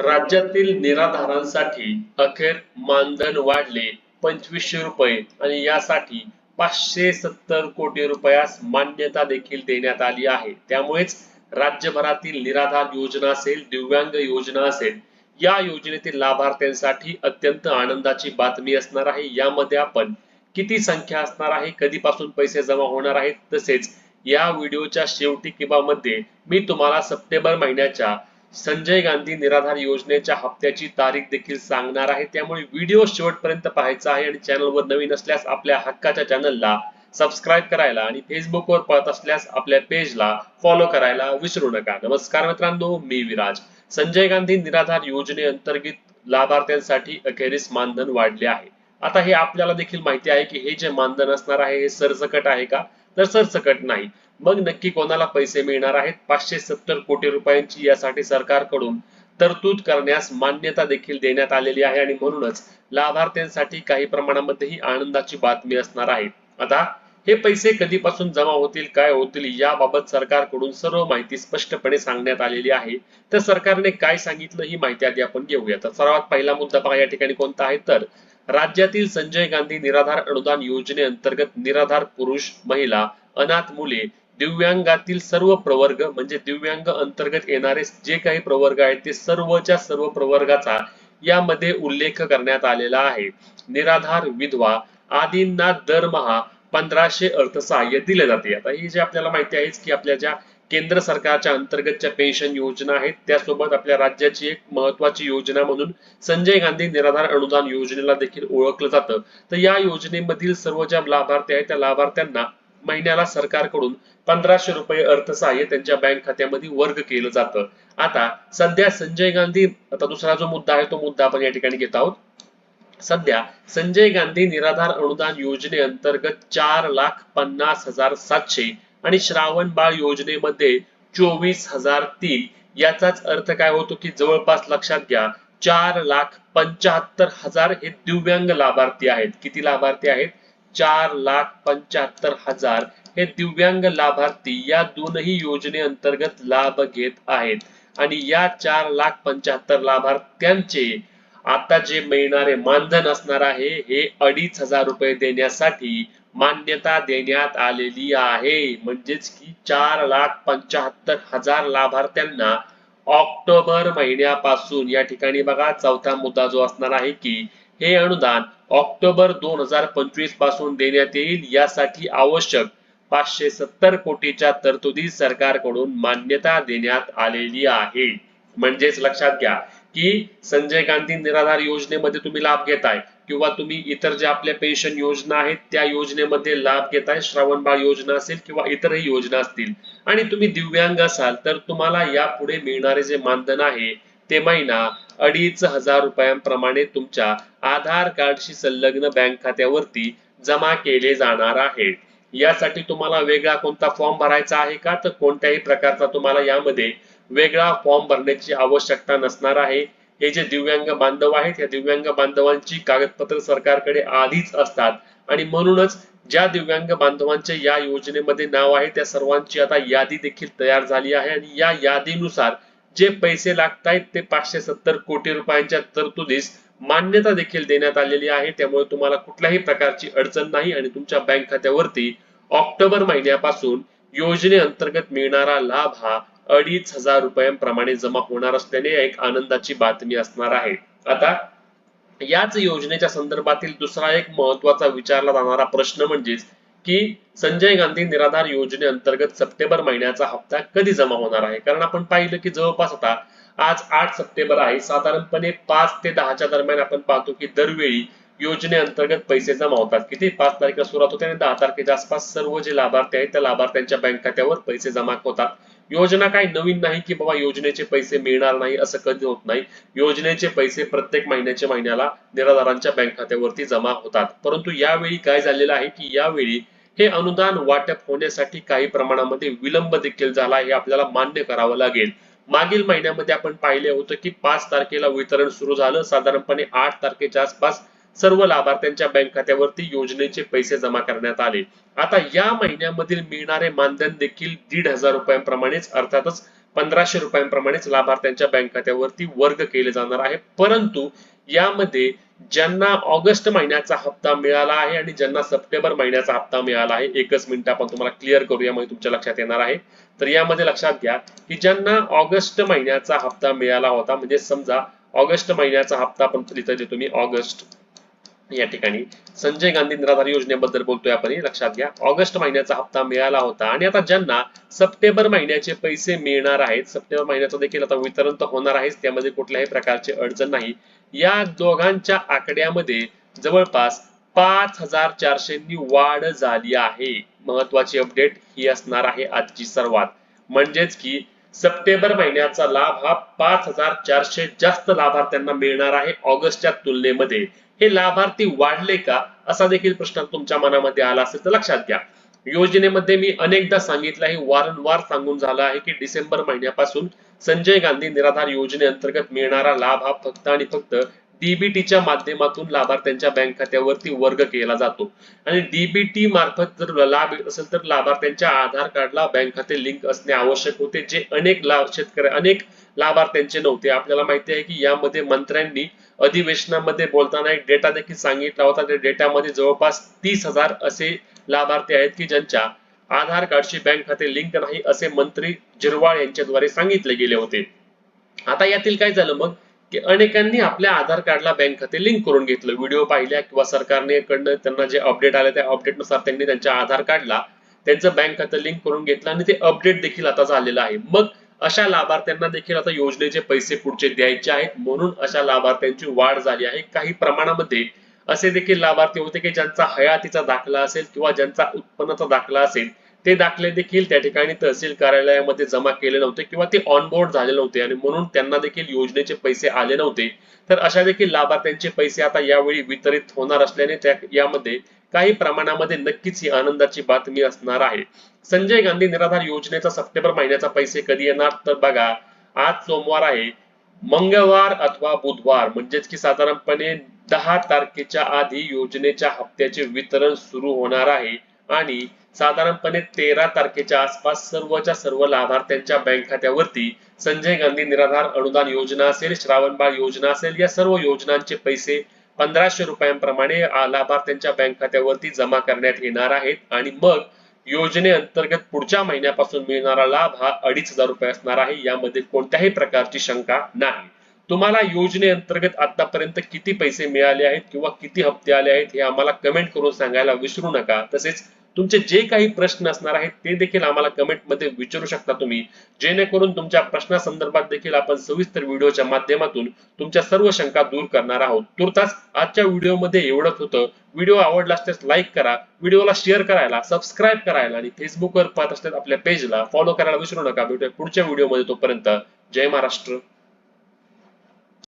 राज्यातील निराधारांसाठी अखेर मानधन वाढले पंचवीसशे रुपये आणि यासाठी पाचशे सत्तर कोटी रुपयास मान्यता देखील देण्यात आली आहे. त्यामुळेच राज्यभरातील निराधार योजना असेल दिव्यांग योजना असेल या योजनेतील लाभार्थ्यांसाठी अत्यंत आनंदाची बातमी असणार आहे. यामध्ये आपण किती संख्या असणार आहे कधीपासून पैसे जमा होणार आहेत तसेच या व्हिडिओच्या शेवटी किंवा मध्ये मी तुम्हाला सप्टेंबर महिन्याच्या संजय गांधी निराधार योजनेच्या हप्त्याची तारीख देखील सांगणार आहे. त्यामुळे व्हिडिओ शेवटपर्यंत पाहायचा आहे आणि चॅनलवर नवीन असल्यास आपल्या हक्काच्या चॅनलला सबस्क्राईब करायला आणि फेसबुकवर पाहत असल्यास आपल्या पेजला फॉलो करायला विसरू नका. नमस्कार मित्रांनो मी विराज. संजय गांधी निराधार योजनेअंतर्गत लाभार्थ्यांसाठी अखेरीस मानधन वाढले आहे. आता हे आपल्याला देखील माहिती आहे की हे जे मानधन असणार आहे हे सरसकट आहे का? तर सरसकट नाही. मग नक्की कोणाला पैसे मिळणार आहेत? पाचशे सत्तर कोटी रुपयांची यासाठी सरकारकडून तरतूद करण्यास मान्यता देखील देण्यात आलेली आहे आणि म्हणूनच लाभार्थ्यांसाठी काही प्रमाणामध्ये ही आनंदाची बातमी असणार आहे. आता हे पैसे कधीपासून जमा होतील काय होतील याबाबत सरकारकडून सर्व माहिती स्पष्टपणे सांगण्यात आलेली आहे. तर सरकारने काय सांगितलं ही माहिती आधी आपण घेऊया तर सर्वात पहिला मुद्दा पहा या ठिकाणी कोणता आहे? तर राज्यातील संजय गांधी निराधार अनुदान योजनेअंतर्गत निराधार पुरुष महिला अनाथ मुले दिव्यांगातील सर्व प्रवर्ग म्हणजे दिव्यांग अंतर्गत येणारे जे काही प्रवर्ग आहेत ते सर्वच्या सर्व प्रवर्गाचा यामध्ये उल्लेख करण्यात आलेला आहे. निराधार विधवा आदींना दरमहा पंधराशे अर्थसहाय्य दिले जाते. आता हे जे आपल्याला माहिती आहेच की आपल्या ज्या केंद्र सरकारच्या अंतर्गतच्या पेन्शन योजना आहेत त्यासोबत आपल्या राज्याची एक महत्वाची योजना म्हणून संजय गांधी निराधार अनुदान योजनेला देखील ओळखलं जातं. तर या योजनेमधील सर्व ज्या लाभार्थी आहेत त्या लाभार्थ्यांना महिन्याला सरकारकडून पंधराशे रुपये अर्थसहाय्य त्यांच्या बँक खात्यामध्ये वर्ग केलं जातं. आता सध्या संजय गांधी आता दुसरा जो मुद्दा आहे तो मुद्दा आपण या ठिकाणी घेत आहोत. सध्या संजय गांधी निराधार अनुदान योजनेअंतर्गत चार लाख पन्नास हजार सातशे आणि श्रावण बाळ योजनेमध्ये चोवीस हजार तीन याचाच अर्थ काय होतो की जवळपास लक्षात घ्या चार लाख पंचाहत्तर हजार हे दिव्यांग लाभार्थी आहेत. किती लाभार्थी आहेत? चार लाख पंचाहत्तर हजार हे दिव्यांग लाभार्थी या दोनही योजनेअंतर्गत लाभ घेत आहेत. आणि या चार लाख पंच्याहत्तर लाभार्थ्यांचे आता जे मिळणारे मानधन असणार आहे हे अडीच हजार रुपये देण्यासाठी मान्यता देण्यात आलेली आहे. म्हणजेच की चार लाख पंच्याहत्तर हजार लाभार्थ्यांना ऑक्टोबर महिन्यापासून या ठिकाणी बघा चौथा मुद्दा जो असणार आहे की हे अनुदान ऑक्टोबर दोन हजार पंचवीसपासून देण्यात येईल यासाठी आवश्यक पाचशे सत्तर कोटीच्या तरतुदी सरकारकडून मान्यता देण्यात आलेली आहे. म्हणजेच लक्षात घ्या की संजय गांधी निराधार योजनेमध्ये तुम्ही लाभ घेताय किंवा तुम्ही इतर जे आपल्या पेन्शन योजना आहेत त्या योजनेमध्ये लाभ घेताय श्रावण बाळ योजना असेल किंवा इतरही योजना असतील आणि तुम्ही दिव्यांग असाल तर तुम्हाला यापुढे मिळणारे जे मानधन आहे ते महिना अडीच हजार रुपयांप्रमाणे तुमच्या आधार कार्डशी संलग्न बँक खात्यावरती जमा केले जाणार आहे यासाठी तुम्हाला वेगळा कोणता फॉर्म भरायचा आहे का? तर कोणत्याही प्रकारचा तुम्हाला यामध्ये वेगळा फॉर्म भरण्याची आवश्यकता नसणार आहे. हे जे दिव्यांग बांधव आहेत या दिव्यांग बांधवांची कागदपत्र सरकारकडे आधीच असतात. आणि म्हणूनच ज्या दिव्यांग बांधवांचे या योजनेमध्ये नाव आहे त्या सर्वांची आता यादी देखील तयार झाली आहे. आणि या यादीनुसार जे पैसे लागत आहेत ते पाचशे सत्तर कोटी रुपयांच्या तरतुदीस मान्यता देखील देण्यात आलेली आहे. त्यामुळे तुम्हाला कुठल्याही प्रकारची अडचण नाही आणि तुमच्या बँक खात्यावरती ऑक्टोबर महिन्यापासून योजनेअंतर्गत मिळणारा लाभ हा अडीच हजार रुपयांप्रमाणे जमा होणार असल्याने एक आनंदाची बातमी असणार आहे. आता याच योजनेच्या संदर्भातील दुसरा एक महत्त्वाचा विचारला जाणारा प्रश्न म्हणजेच की संजय गांधी निराधार योजनेअंतर्गत सप्टेंबर महिन्याचा हप्ता कधी जमा होणार आहे? कारण आपण पाहिलं की जवळपास आता आज आठ सप्टेंबर आहे. साधारणपणे पाच ते दहाच्या दरम्यान आपण पाहतो की दरवेळी योजनेअंतर्गत पैसे जमा होतात. किती? पाच तारखेला सुरुवात होते आणि दहा तारखेच्या आसपास सर्व जे लाभार्थी आहेत त्या लाभार्थ्यांच्या बँक खात्यावर पैसे जमा होतात. योजना काही नवीन नाही की बाबा योजनेचे पैसे मिळणार नाही असं कधी होत नाही. योजनेचे पैसे प्रत्येक महिन्याच्या महिन्याला निराधारांच्या बँक खात्यावरती जमा होतात. परंतु यावेळी काय झालेलं आहे की यावेळी हे अनुदान वाटप होण्यासाठी काही प्रमाणामध्ये विलंब देखील झाला हे आपल्याला मान्य करावं लागेल. मागील महिन्यामध्ये आपण पाहिले होतं की पाच तारखेला वितरण सुरू झालं. साधारणपणे आठ तारखेच्या आसपास सर्व लाभार्थ्यांच्या बँक खात्यावरती योजनेचे पैसे जमा करण्यात आले. आता या महिन्यामधील मिळणारे मानधन देखील दीड हजार रुपयांप्रमाणेच अर्थातच पंधराशे रुपयांप्रमाणेच लाभार्थ्यांच्या बँक खात्यावरती वर्ग केले जाणार आहे. परंतु यामध्ये ज्यांना ऑगस्ट महिन्याचा हप्ता मिळाला आहे आणि ज्यांना सप्टेंबर महिन्याचा हप्ता मिळाला आहे एकच मिनिट आपण तुम्हाला क्लिअर करू यामध्ये तुमच्या लक्षात येणार आहे. तर यामध्ये लक्षात घ्या की ज्यांना ऑगस्ट महिन्याचा हप्ता मिळाला होता म्हणजे समजा ऑगस्ट महिन्याचा हप्ता आपण इथं देतो मी ऑगस्ट या ठिकाणी. संजय गांधी निराधार योजनेबद्दल बोलतोय आपण हे लक्षात घ्या. ऑगस्ट महिन्याचा हप्ता मिळाला होता आणि आता ज्यांना सप्टेंबर महिन्याचे पैसे मिळणार आहेत सप्टेंबर महिन्याचं देखील आता वितरण तर होणार आहेच त्यामध्ये कुठल्याही प्रकारची अडचण नाही. या दोघांच्या आकड्यामध्ये जवळपास पाच हजार चारशेंनी वाढ झाली आहे. महत्वाची अपडेट ही असणार आहे आजची सर्वात. म्हणजेच की सप्टेंबर महिन्याचा लाभ हा पाच हजार चारशे जास्त लाभार्थ्यांना मिळणार आहे ऑगस्टच्या तुलनेमध्ये. हे लाभार्थी वाढले का? असा देखील प्रश्न तुमच्या मनामध्ये आला असेल तर लक्षात घ्या. योजनेमध्ये मी अनेकदा सांगितलं आहे वारंवार सांगून झालं आहे की डिसेंबर महिन्यापासून संजय गांधी निराधार योजनेअंतर्गत मिळणारा लाभ हा फक्त आणि फक्त डीबीटीच्या माध्यमातून लाभार्थ्यांच्या बँक खात्यावरती वर्ग केला जातो. आणि डीबीटी मार्फत जर लाभ येत असेल तर लाभार्थ्यांच्या आधार कार्डला बँक खाते लिंक असणे आवश्यक होते. जे अनेक लाभ शेतकरी अनेक लाभार्थ्यांचे नव्हते. आपल्याला माहिती आहे की यामध्ये मंत्र्यांनी अधिवेशनामध्ये बोलताना एक डेटा देखील सांगितला होता. त्या डेटामध्ये जवळपास तीस हजार असे लाभार्थी आहेत की ज्यांच्या आधार कार्डशी बँक खाते लिंक नाही असे मंत्री जिरवाळ यांच्याद्वारे सांगितले गेले होते. आता यातील काय झालं मग? की अनेकांनी आपल्या आधार कार्डला बँक खाते लिंक करून घेतलं. व्हिडिओ पाहिल्या किंवा सरकारने कडनं त्यांना जे अपडेट आले त्या अपडेटनुसार त्यांनी त्यांच्या आधार कार्डला त्यांचं बँक खातं लिंक करून घेतलं आणि ते अपडेट देखील आता झालेलं आहे. मग अशा लाभार्थ्यांना देखील आता योजनेचे पैसे पुढचे द्यायचे आहेत. म्हणून अशा लाभार्थ्यांची वाढ झाली आहे. काही प्रमाणामध्ये असे देखील लाभार्थी होते की ज्यांचा हयातीचा दाखला असेल किंवा ज्यांचा उत्पन्नाचा दाखला असेल ते दाखले देखील त्या ठिकाणी तहसील कार्यालयामध्ये जमा केले नव्हते किंवा ते ऑनबोर्ड झाले नव्हते आणि म्हणून त्यांना देखील योजनेचे पैसे आले नव्हते. तर अशा देखील लाभार्थ्यांचे पैसे आता यावेळी वितरित होणार असल्याने त्या यामध्ये काही प्रमाणामध्ये नक्कीच ही आनंदाची बातमी असणार आहे. संजय गांधी निराधार योजनेचा सप्टेंबर महिन्याचा पैसे कधी येणार? तर बघा आज सोमवार आहे. मंगळवार अथवा बुधवार म्हणजेच की साधारणपणे दहा तारखेच्या आधी योजनेच्या हप्त्याचे वितरण सुरू होणार आहे आणि साधारणपणे तेरा तारखेच्या आसपास सर्वच्या सर्व लाभार्थ्यांच्या बँक खात्यावरती संजय गांधी निराधार अनुदान योजना असेल श्रावणबाळ योजना असेल या सर्व योजनांचे पैसे पंधराशे रुपयांप्रमाणे लाभार्थ्यांच्या बँक खात्यावरती जमा करण्यात येणार आहेत. आणि मग योजनेअंतर्गत पुढच्या महिन्यापासून मिळणारा लाभ हा अडीच हजार रुपये असणार आहे. यामध्ये कोणत्याही प्रकारची शंका नाही. तुम्हाला योजनेअंतर्गत आतापर्यंत किती पैसे मिळाले आहेत किंवा किती हप्ते आले आहेत हे आम्हाला कमेंट करून सांगायला विसरू नका. तसेच तुमचे जे काही प्रश्न असणार आहेत ते देखील आम्हाला कमेंटमध्ये विचारू शकता तुम्ही. जेणेकरून तुमच्या प्रश्नासंदर्भात देखील आपण सविस्तर व्हिडिओच्या माध्यमातून तुमच्या सर्व शंका दूर करणार आहोत. तुर्तास आजच्या व्हिडिओमध्ये एवढंच होतं. व्हिडिओ आवडला असल्यास लाईक करा. व्हिडिओला शेअर करायला सबस्क्राईब करायला आणि फेसबुकवर पाहत असल्यास आपल्या पेजला फॉलो करायला विसरू नका. भेटूया पुढच्या व्हिडिओमध्ये तोपर्यंत. जय महाराष्ट्र.